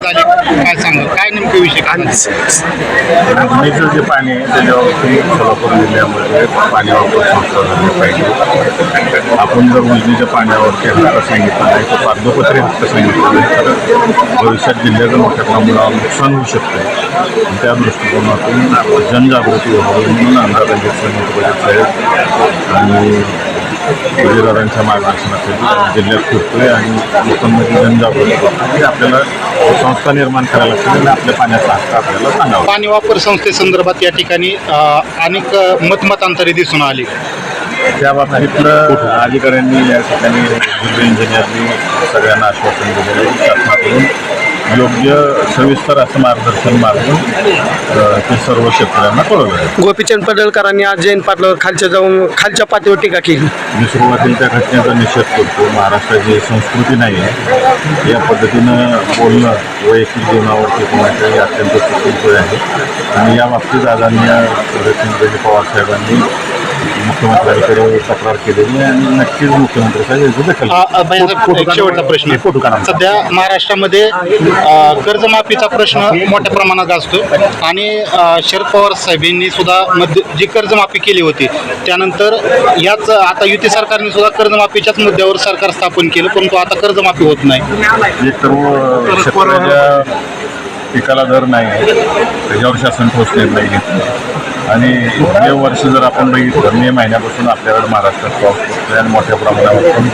झाले काय सांगा काय नेमके विषय काय? जे पाणी आहे त्याच्यावरती सोलापूर जिल्ह्यामध्ये पाणी वापर संस्था झाली पाहिजे. आपण जर उजनीच्या पाण्यावरती हक्क सांगितलं नाही तर कागदोपत्री हक्क सांगितलं नाही तर भविष्यात जिल्ह्याचं मोठ्या प्रमाणावर नुकसान होऊ शकतं त्या दृष्टिकोनातून जनजागृती व्हावी म्हणून आमदार रणजित साहेब आणि विजयदारांच्या मार्गदर्शनाखाली जिल्ह्यात फिरतोय आणि लोकांमध्ये जनजागृती करतोय. की आपल्याला संस्था निर्माण करायला लागतील आपल्या पाण्याचा हक्क आपल्याला सांगावा पाणी वापर संस्थेसंदर्भात या ठिकाणी अनेक मतमतांतरे दिसून आली. त्या बाबतीतलं अधिकाऱ्यांनी या ठिकाणी इंजिनियरनी सगळ्यांना आश्वासन दिलेलं शासनाकडून योग्य सविस्तर असं मार्गदर्शन अ, ते सर्व शेतकऱ्यांना कळवलं आहे गोपीचंद पडळकरांनी आज जयंत पाटलावर खालच्या जाऊन खालच्या पातळीवर टीका केली. मी सुरुवातीला त्या घटनेचा निषेध करतो. महाराष्ट्राची संस्कृती नाही आहे या पद्धतीनं बोलणं वैयक्तिक जीवनावरती कोणाच्याही अत्यंत चुकीचं आहे. आणि या बाबतीत आदरणीय शरदचंद्रजी पवार साहेबांनी मुख्यमंत्र्यांकडे तक्रार केलेली आणि नक्कीच मुख्यमंत्री एक शेवटचा प्रश्न. फोटो. सध्या महाराष्ट्रामध्ये कर्जमाफीचा प्रश्न मोठ्या प्रमाणात गाजतो आणि शरद पवार साहेबांनी सुद्धा मध्य जी कर्जमाफी केली होती त्यानंतर याच आता युती सरकारने सुद्धा कर्जमाफीच्याच मुद्द्यावर सरकार स्थापन केलं परंतु आता कर्जमाफी होत नाही. पिकाला दर नाही. आहे त्याच्यावर शासन ठोस निर्णय घेतला. आणि हे वर्ष जर आपण बघितलं मे महिन्यापासून आपल्याकडे महाराष्ट्रात पाऊस पडतो आणि मोठ्या प्रमाणावर पण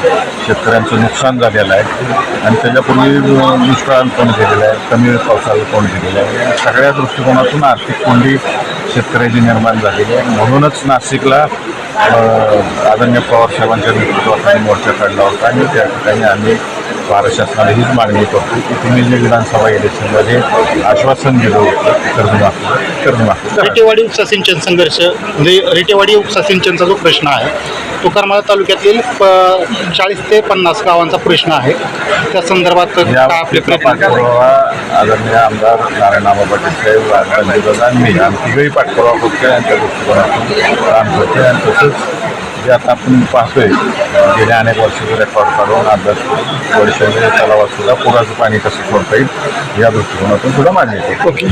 शेतकऱ्यांचं नुकसान झालेलं आहे. आणि त्याच्यापूर्वी दुष्काळ पण केलेलं आहे कमी पावसाला पण केलेलं आहे. या सगळ्या दृष्टिकोनातून आर्थिक कोंडी शेतकऱ्याची निर्माण झालेली आहे. म्हणूनच नाशिकला आदरणीय पवार साहेबांच्या नेतृत्वाखाली मोर्चा काढला होता आणि त्या ठिकाणी आम्ही भारत शासनाला हीच मागणी करतो की तुम्ही जे विधानसभा इलेक्शनमध्ये आश्वासन दिलं होतं. कर्जमाफी कर्जमाफी करा. रेटेवाडी उपसा सिंचन संघर्ष म्हणजे रेटेवाडी उपसा सिंचनचा जो प्रश्न आहे तो करमाळा तालुक्यातील प- चाळीस ते पन्नास गावांचा प्रश्न आहे. त्या संदर्भात या काय आपले प्रयत्न पाठपुरावा आदरणीय आमदार नारायणराव पाटील साहेब आणि मी आम्ही तिघही पाठपुरावा करतोय यांच्या दृष्टिकोनातून काम करतोय आणि तसंच जे आता आपण पाहतोय गेल्या अनेक वर्षाचे रेकॉर्ड काढून अभ्यास करून तलावात सुद्धा पुराचं पाणी कसं सोडता येईल या दृष्टिकोनातून सुद्धा मागणी ओके.